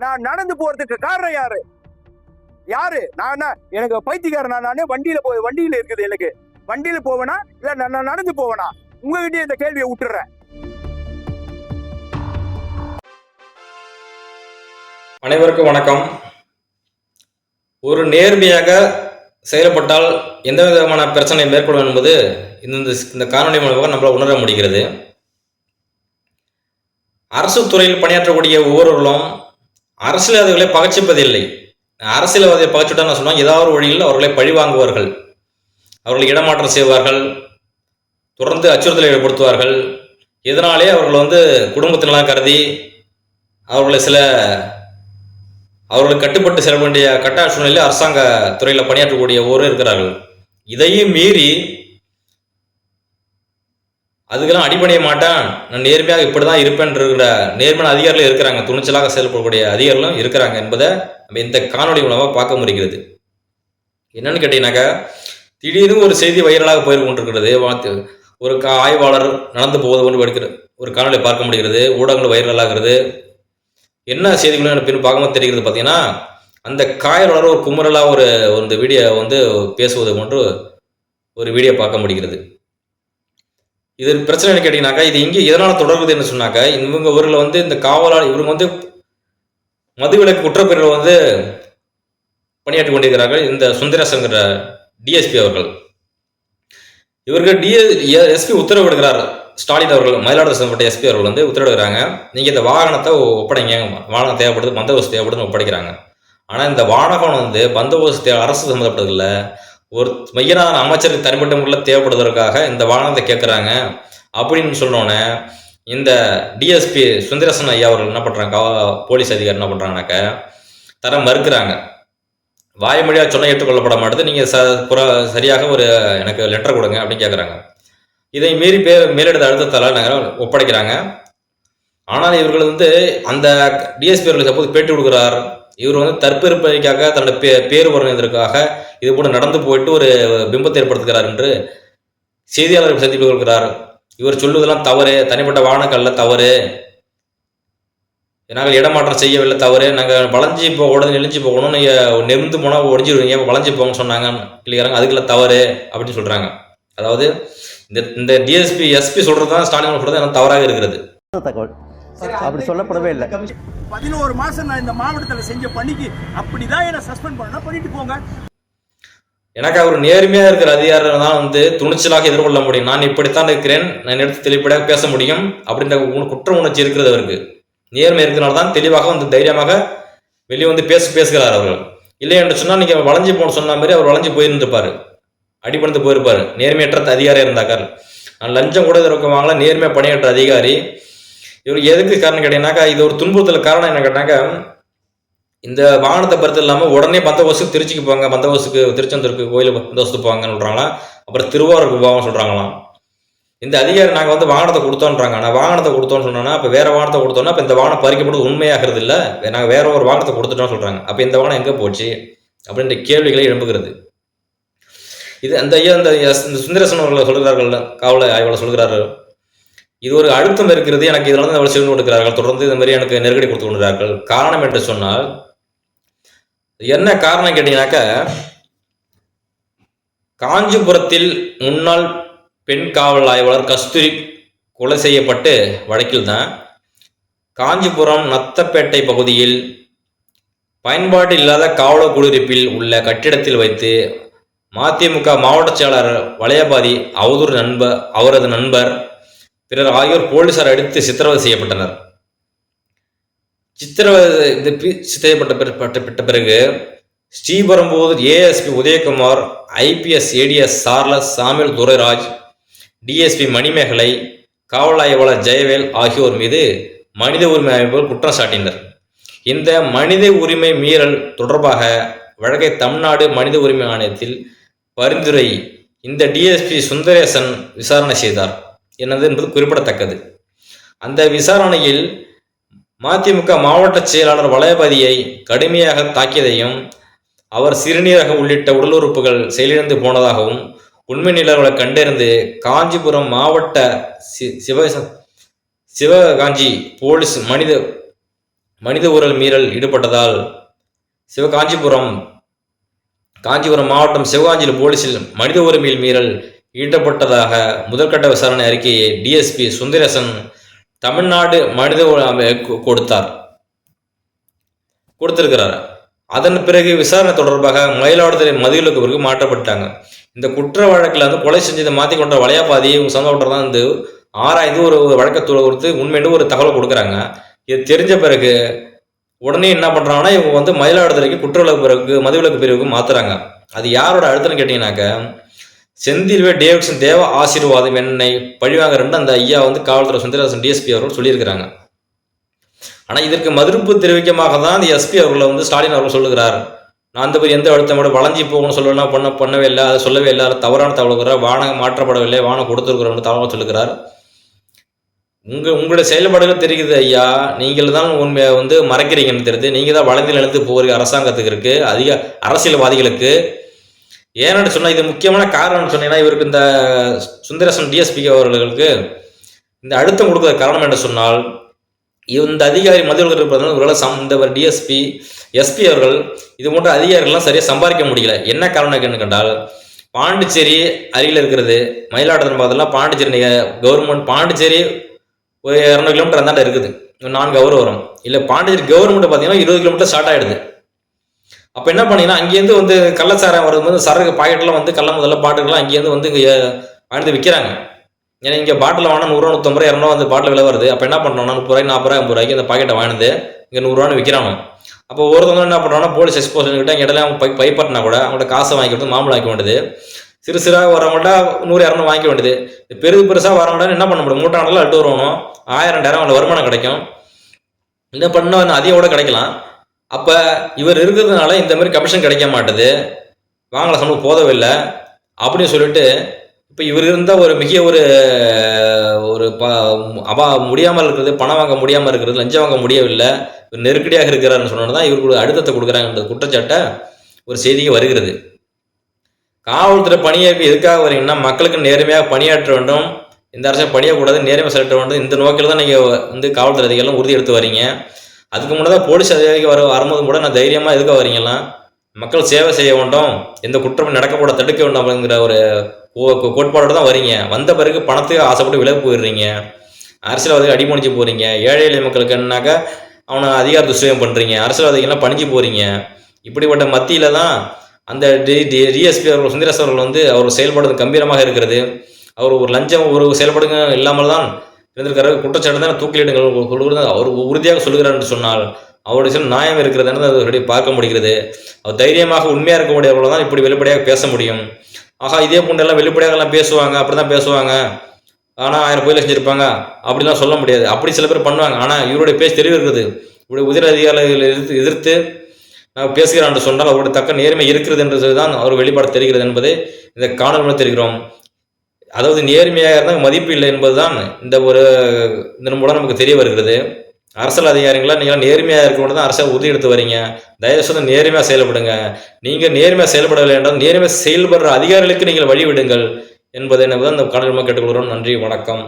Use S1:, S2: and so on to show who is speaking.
S1: நான் நடந்து போறதுக்கு காரணம் யாரு? யாரு? நான்? எனக்கு பைத்தியக்காரன் நானே வண்டியில போய் வண்டியில இருக்குது எனக்கு. வண்டியில போவேனா? இல்ல நான் நான் நடந்து போவேனா? உங்ககிட்டயே இந்த கேள்வியை விட்டுறேன்.
S2: அனைவருக்கும் வணக்கம். ஒரு நேர்மையாக செயல்பட்டால் எந்த விதமான பிரச்சனை மேற்கொள்ளும் என்பது இந்த இந்த காணொலி மூலமாக நம்மளால் உணர முடிகிறது. அரசு துறையில் பணியாற்றக்கூடிய ஒவ்வொருவர்களும் அரசியல்வாதிகளை பகச்சிப்பதில்லை. அரசியல்வாதியை பகச்சுட்டா நான் சொல்லுவாங்க? ஏதாவது ஒரு வழியில் அவர்களை பழிவாங்குவார்கள் அவர்களை இடமாற்றம் செய்வார்கள். தொடர்ந்து அச்சுறுத்தலை ஏற்படுத்துவார்கள். இதனாலே அவர்கள் வந்து குடும்பத்தினெல்லாம் கருதி அவர்களை சில அவர்களுக்கு கட்டுப்பட்டு செல்ல வேண்டிய கட்டாய சூழ்நிலையில் அரசாங்க துறையில் பணியாற்றக்கூடிய ஓரும் இருக்கிறார்கள். இதையும் மீறி அதுக்கெல்லாம் அடிபணிய மாட்டேன். நான் நேர்மையாக இப்படி தான் இருப்பேன்ற நேர்மையான அதிகாரிகள் இருக்கிறாங்க. துணிச்சலாக செயல்படக்கூடிய அதிகாரிகளும் இருக்கிறாங்க என்பதை நம்ம இந்த காணொளி மூலமாக பார்க்க முடிகிறது. என்னன்னு கேட்டீங்கன்னாக்கா திடீர்னு ஒரு செய்தி வைரலாக போய் கொண்டிருக்கிறது. வாத்து- ஒரு கா- ஆய்வாளர் நடந்து போவது கொண்டு எடுக்கிற ஒரு காணொலி பார்க்க முடிகிறது. ஊடகங்கள் வைரலாகிறது என்ன செய்திகளும் எனக்கு பார்க்கும்போது தெரிகிறது பார்த்தீங்கன்னா அந்த காயலாளர் ஒரு குமுறலாக ஒரு ஒரு இந்த வீடியோ வந்து பேசுவது போன்று ஒரு வீடியோ பார்க்க முடிகிறது. இது பிரச்சனை என்ன கேட்டிங்கனாக்கா இது இங்கே எதனால் தொடர்புதுன்னு சொன்னாக்கா இவங்க ஊரில் வந்து இந்த காவலாளர் இவங்க வந்து மதுவிலக்கு குற்றப்பிரிவில் வந்து பணியாற்றி கொண்டிருக்கிறார்கள். இந்த சுந்தரேசங்கிற டிஎஸ்பி அவர்கள். இவருக்கு டிஎ எஸ்பி உத்தரவிடுகிறார். ஸ்டாலின் அவர்கள் மயிலாடுதுறை சம்பந்த எஸ்பி அவர்கள் வந்து உத்தரவிடுகிறாங்க நீங்கள் இந்த வாகனத்தை ஒப்படைங்க. வாகனம் தேவைப்படுது பந்தோபஸ்து தேவைப்படுதுன்னு ஒப்படைக்கிறாங்க. ஆனால் இந்த வாகனம் வந்து பந்தோபஸ்து அரசு சம்மந்தப்பட்டதில்லை. ஒரு மையனான அமைச்சருக்கு தனிப்பட்ட முறையில் தேவைப்படுவதற்காக இந்த வாகனத்தை கேட்குறாங்க அப்படின்னு சொன்னோன்னே இந்த டிஎஸ்பி சுந்தரசன் ஐயா அவர்கள் என்ன பண்ணுறாங்க போலீஸ் அதிகாரி என்ன பண்ணுறாங்கனாக்க தர மறுக்கிறாங்க. வாய்மொழியாக சொன்ன ஏற்றுக்கொள்ளப்பட மாட்டேது. நீங்கள் ச புற சரியாக ஒரு எனக்கு லெட்டர் கொடுங்க அப்படின்னு கேட்குறாங்க இதை மீறி பே மேலெடுத்த அழுத்தத்தால் நாங்கள் ஒப்படைக்கிறாங்க. ஆனால் இவர்கள் வந்து அந்த டிஎஸ்பி அவர்களுக்கு சப்போஸ் பேட்டி கொடுக்குறார். இவர் வந்து தற்பெருப்பைக்காக தன்னோட பே பேர் வருவதற்காக இது போல நடந்து போயிட்டு ஒரு பிம்பத்தை ஏற்படுத்துகிறார் என்று செய்தியாளர்கள் சந்திப்பு கொள்கிறார். இவர் சொல்லுவதெல்லாம் தவறு. தனிப்பட்ட வாகனங்கள்ல தவறு. நாங்கள் இடமாற்றம் செய்யவில்லை தவறு. நாங்கள் வளைஞ்சி போகக்கூடாது நெளிஞ்சு போகணும். நீங்கள் நெருந்து போனால் ஒடிஞ்சிருவீங்க. வளைஞ்சு போங்கன்னு சொன்னாங்க. இல்லைங்கிறாங்க அதுக்குள்ள தவறு அப்படின்னு சொல்கிறாங்க அதாவது இந்த இந்த டிஎஸ்பி எஸ்பி சொல்கிறது தான் ஸ்டாலின் சொல்கிறது எனக்கு தவறாக இருக்கிறது.
S3: தகவல். அப்படி சொல்லப்படவே இல்லை.
S1: பதினோரு மாசம் நான் இந்த மாவட்டத்துல செஞ்ச பணிக்கு அப்படிதான் என்ன சஸ்பெண்ட் பண்ணா பண்ணிட்டு போங்க.
S2: எனக்கு அவர் நேர்மையா இருக்கிற அதிகாரம் தான் வந்து துணிச்சலாக எதிர்கொள்ள முடியும். நான் இப்படித்தான் இருக்கிறேன். நான் எடுத்து தெளிப்படையாக பேச முடியும். அப்படின்ற குற்ற உணர்ச்சி இருக்கிறது அவருக்கு. நேர்மை இருக்கிறனால தான் தெளிவாக வந்து தைரியமாக வெளியே வந்து பேச பேசுகிறார் அவர்கள். இல்லை என்று சொன்னால் நீங்க வளைஞ்சு போன சொன்ன மாதிரி அவர் வளைஞ்சு போயிருந்திருப்பாரு அடிபணிந்து போயிருப்பாரு. நேர்மையற்ற அதிகாரி இருந்தாக்கார். நான் லஞ்சம் கூட இருக்க வாங்கல. நேர்மையாக பணியாற்ற அதிகாரி. இவர் எதுக்கு காரணம் கேட்டீங்கன்னாக்கா இது ஒரு துன்புறுத்தல் காரணம் என்ன கேட்டாங்க இந்த வாகனத்தை பருத்தம் இல்லாமல் உடனே பந்தோபஸ்துக்கு திருச்சிக்கு போங்க பந்தோபஸ்துக்கு திருச்செந்தூருக்கு கோயில் பந்தோபஸ்து போவாங்கன்னு சொல்கிறாங்களாம் அப்புறம் திருவாரூருக்கு போவாங்க சொல்கிறாங்களாம் இந்த அதிகாரி நாங்கள் வந்து வாகனத்தை கொடுத்தோன்றாங்க. ஆனால் வாகனத்தை கொடுத்தோன்னு சொன்னோன்னா அப்போ வேறு வாகனத்தை கொடுத்தோன்னா அப்போ இந்த வாகனம் பறிக்கப்படுவது உண்மையாகிறது இல்லை. நாங்கள் வேற ஒரு வாகனத்தை கொடுத்துட்டோம்னு சொல்கிறாங்க அப்போ இந்த வாகனம் எங்கே போச்சு? அப்படின்ற கேள்விகளை எழுப்புகிறது இது அந்த ஐயா இந்த சுந்தரசன் அவர்களை சொல்கிறார்கள் காவல ஆய்வாளர் சொல்கிறார்கள் இது ஒரு அழுத்தம் இருக்கிறது. எனக்கு இதில் வந்து செய்து கொடுக்கிறார்கள். தொடர்ந்து இந்த மாதிரி எனக்கு நெருக்கடி கொடுத்து கொண்டிருக்கிறார்கள். காரணம் என்று சொன்னால் என்ன காரணம் கேட்டீங்கன்னாக்க காஞ்சிபுரத்தில் முன்னாள் பெண் காவல் ஆய்வாளர் கஸ்தூரி கொலை செய்யப்பட்டு வழக்கில் தான் காஞ்சிபுரம் நத்தப்பேட்டை பகுதியில் பயன்பாடு இல்லாத காவல குடியிருப்பில் உள்ள கட்டிடத்தில் வைத்து மதிமுக மாவட்ட செயலாளர் வளையபாதி அவதூறு நண்பர் அவரது நண்பர் பிறர் ஆகியோர் போலீசார் அடித்து சித்திரவதை செய்யப்பட்டனர். சித்திரவதை செய்யப்பட்ட பட்ட- பிறகு Sriperumbudur ASP Udayakumar IPS ADS Charles Samuel Durairaj DSP Manimekalai காவல் ஆய்வாளர் ஜெயவேல் ஆகியோர் மீது மனித உரிமை அமைப்புகள் குற்றம் சாட்டினர். இந்த மனித உரிமை மீறல் தொடர்பாக வழக்கை தமிழ்நாடு மனித உரிமை ஆணையத்தில் பரிந்துரை இந்த டிஎஸ்பி சுந்தரேசன் விசாரணை செய்தார். என்னது என்பது குறிப்பிடத்தக்கது. அந்த விசாரணையில் மதிமுக மாவட்ட செயலாளர் வளையபதியை கடுமையாக தாக்கியதையும் அவர் சிறுநீரகம் உள்ளிட்ட உடல் உறுப்புகள் செயலிழந்து போனதாகவும் உண்மை நிலவரங்களை கண்டறிந்து காஞ்சிபுரம் மாவட்ட சி- சிவ சிவகாஞ்சி போலீஸ் மனித மனித உரல் மீறல் ஈடுபட்டதால் சிவகாஞ்சிபுரம் காஞ்சிபுரம் மாவட்டம் சிவகாஞ்சியில் போலீஸில் மனித உரிமையில் மீறல் ஈட்டப்பட்டதாக முதற்கட்ட விசாரணை அறிக்கையை டிஎஸ்பி சுந்தரேசன் தமிழ்நாடு மனித கொ- கொடுத்தார். கொடுத்திருக்கிறார். அதன் பிறகு விசாரணை தொடர்பாக மயிலாடுதுறை மதுவிலக்கு பிறகு மாற்றப்பட்டாங்க. இந்த குற்ற வழக்கில் வந்து கொலை செஞ்சதை மாற்றி கொண்ட வளையாபாதி இவங்க சம்பந்தப்பட்ட தான் வந்து ஆராய்ந்து ஒரு ஒரு வழக்கத்தூளை கொடுத்து உண்மையிட்டு ஒரு தகவல் கொடுக்குறாங்க. இது தெரிஞ்ச பிறகு உடனே என்ன பண்ணுறாங்கன்னா இவங்க வந்து மயிலாடுதுறைக்கு குற்றவிலக்கு பிறகு மதுவிலக்கு பிரிவுக்கு மாற்றுறாங்க அது யாரோட அழுத்தம்னு கேட்டிங்கனாக்க செந்தில்வே டேவிட்சன் தேவ ஆசீர்வாதம் என்னை பழிவாங்க அந்த ஐயா வந்து காவல்துறை சுந்தரராசன் டிஎஸ்பி அவர்கள் சொல்லியிருக்கிறாங்க. ஆனால் இதற்கு மதிப்பு தெரிவிக்கமாக தான் இந்த எஸ்பி அவர்களை வந்து ஸ்டாலின் அவர்கள் சொல்லுகிறார். நான் அந்த போய் எந்த அழுத்தம் கூட வளைஞ்சி போகணும்னு சொல்லலாம் பண்ண பண்ணவே இல்லை அதை சொல்லவே இல்லை அதை தவறான தகவல் வானம் மாற்றப்படவில்லை வானம் கொடுத்துருக்குறோம்னு தகவல் சொல்லுகிறார். உங்கள் உங்களுடைய செயல்பாடுகள் தெரியுது ஐயா. நீங்கள் தான் உண்மையை வந்து மறைக்கிறீங்கன்னு தெரியுது. நீங்கள் தான் வளைந்து இழந்து போகிறீங்க அரசாங்கத்துக்கு இருக்குது அதிக அரசியல்வாதிகளுக்கு. ஏன்னு சொன்னால் இது முக்கியமான காரணம்னு சொன்னீங்கன்னா இவருக்கு இந்த சுந்தரசன் டிஎஸ்பி அவர்களுக்கு இந்த அழுத்தம் கொடுக்குற காரணம் என்று சொன்னால் இந்த அதிகாரி மத்திய இருப்பதனால இவர்களால் சம் இந்த டிஎஸ்பி எஸ்பி அவர்கள் இது போன்ற அதிகாரிகள்லாம் சரியாக சம்பாதிக்க முடியல. என்ன காரணம் என்ன கண்டால் பாண்டிச்சேரி அருகில் இருக்கிறது மயிலாடுதுறை பக்கத்துலாம் பாண்டிச்சேரி கவர்மெண்ட் பாண்டிச்சேரி ஒரு இரநூறு கிலோமீட்டர் அந்தாண்ட இருக்குது. ஒரு நான்கு அவர் வரும் இல்லை பாண்டிச்சேரி கவர்மெண்ட் பார்த்தீங்கன்னா இருபது கிலோமீட்டர் ஸ்டார்ட் ஆகிடுது அப்போ என்ன பண்ணீங்கன்னா அங்கேருந்து வந்து கள்ளச்சாரம் வரும்போது சரக்கு பாக்கெட்லாம் வந்து கள்ள முதல்ல பாட்டுக்கெல்லாம் அங்கேருந்து வந்து இங்கே வாழ்ந்து விற்கிறாங்க ஏன்னா இங்கே பாட்டில் வாங்கினா நூறுரூவா நூற்றம்பது ரூபா இரநூறுவா அந்த பாட்டில் விலை வருது. அப்போ என்ன பண்ணணும் முப்பது ரூபாய் நாற்பது ரூபாய் ஐம்பது ரூபாய்க்கு அந்த பாக்கெட்டை வாங்கினது இங்கே நூறுரூவான்னு விற்கிறானோ அப்போ ஒருத்தவங்க என்ன பண்ணுறாங்கன்னா போலீஸ் எக்ஸ்போஷன் கிட்ட இடையில அவங்க பை பைப்பட்டினா கூட அவங்கள்ட்ட காசை வாங்கி கொடுத்து மாம்பழம் வாங்கிக்க வேண்டியது சிறு சிறாக வரவங்கள்ட்ட நூறு இரநூறு வாங்கிக்க வேண்டியது பெருது பெருசாக வரவங்கள்ட்ட என்ன பண்ண முடியும்? மூட்டாண்டில் அட்டு வரணும் ஆயிரம் ரெண்டாயிரம் அவங்களுக்கு வருமானம் கிடைக்கும். என்ன பண்ணால் அதிகம் கூட கிடைக்கலாம். அப்போ இவர் இருக்கிறதுனால இந்த மாதிரி கமிஷன் கிடைக்க மாட்டுது. வாங்கல சம்பளம் போதவில்லை. அப்படின்னு சொல்லிட்டு இப்போ இவர் இருந்தால் ஒரு மிக ஒரு ஒரு ப அபா முடியாமல் இருக்கிறது பணம் வாங்க முடியாமல் இருக்கிறது லஞ்சம் வாங்க முடியவில்லை இவர் நெருக்கடியாக இருக்கிறாருன்னு சொன்னோன்னு தான் இவருக்கு அழுத்தத்தை கொடுக்குறாங்கன்ற குற்றச்சாட்டை ஒரு செய்திக்கு வருகிறது. காவல்துறை பணியேற்பு எதுக்காக வரீங்கன்னா மக்களுக்கு நேர்மையாக பணியாற்ற வேண்டும். இந்த அரசு பணியக்கூடாது நேர்மை செலுத்த வேண்டும். இந்த நோக்கில் தான் நீங்கள் வந்து காவல்துறை அதிகாரம் உறுதி எடுத்து வரீங்க அதுக்கு முன்னதாக போலீஸ் அதிகாரிக்கு வர வரும்போது கூட நான் தைரியமாக எதுக்க வரீங்களா மக்கள் சேவை செய்ய வேண்டும் எந்த குற்றமும் நடக்கப்பட தடுக்க வேண்டும் அப்படிங்கிற ஒரு கோட்பாடோடு தான் வரீங்க. வந்த பிறகு பணத்துக்கு ஆசைப்பட்டு விலகு போயிடுறீங்க. அரசியல்வாதிகள் அடிமணிச்சு போகிறீங்க ஏழை எளிய மக்களுக்கு என்னன்னாக்கா அவனை அதிகார துஷ்டயம் பண்ணுறீங்க அரசியல்வாதிகள்லாம் பணிஞ்சு போகிறீங்க இப்படிப்பட்ட மத்தியில் தான் அந்த டி டிஎஸ்பி அவர்கள் சுந்தரேஸ் அவர்கள் வந்து அவர் செயல்படுறது கம்பீரமாக இருக்கிறது. அவர் ஒரு லஞ்சம் ஒரு செயல்பாடுங்க இல்லாமல் தான் இருந்திருக்காரு குற்றச்சாட்டு தான் தூக்கிலிடுங்கள். சொல்கிறது அவர் உறுதியாக சொல்கிறார் என்று சொன்னால் அவருடைய சில நியாயம் இருக்கிறது என்று அதை பார்க்க முடிகிறது. அவர் தைரியமாக உண்மையாக இருக்கக்கூடியவர்கள் தான் இப்படி வெளிப்படையாக பேச முடியும். ஆகா இதே பொண்ணெல்லாம் வெளிப்படையாக எல்லாம் பேசுவாங்க அப்படி தான் பேசுவாங்க. ஆனால் ஆயிரம் கோயில் செஞ்சுருப்பாங்க. அப்படிலாம் சொல்ல முடியாது. அப்படி சில பேர் பண்ணுவாங்க. ஆனால் இவருடைய பேச்சு தெளிவு இவருடைய உதிர அதிகாரிகளை எதிர்த்து எதிர்த்து நான் பேசுகிறான் என்று சொன்னால் அவருடைய தக்க நேர்மை இருக்கிறது என்று தான் அவர் வெளிப்பாடு தெரிகிறது என்பதை இந்த காணொலி தெரிகிறோம். அதாவது நேர்மையாக இருந்தால் மதிப்பு இல்லை என்பதுதான் இந்த ஒரு இதன் மூலம் நமக்கு தெரிய வருகிறது. அரசியல் அதிகாரிங்களா நீங்கள் நேர்மையாக இருக்கணும் தான் அரசாக உறுதி எடுத்து வரீங்க. தயவு செய்து நேர்மையாக செயல்படுங்க. நீங்கள் நேர்மையாக செயல்படவில்லை என்றால் நேர்மையாக செயல்படுற அதிகாரிகளுக்கு நீங்கள் வழிவிடுங்கள் என்பதை என்பதை இந்த காணொலி கேட்டுக்கொள்கிறோம். நன்றி வணக்கம்.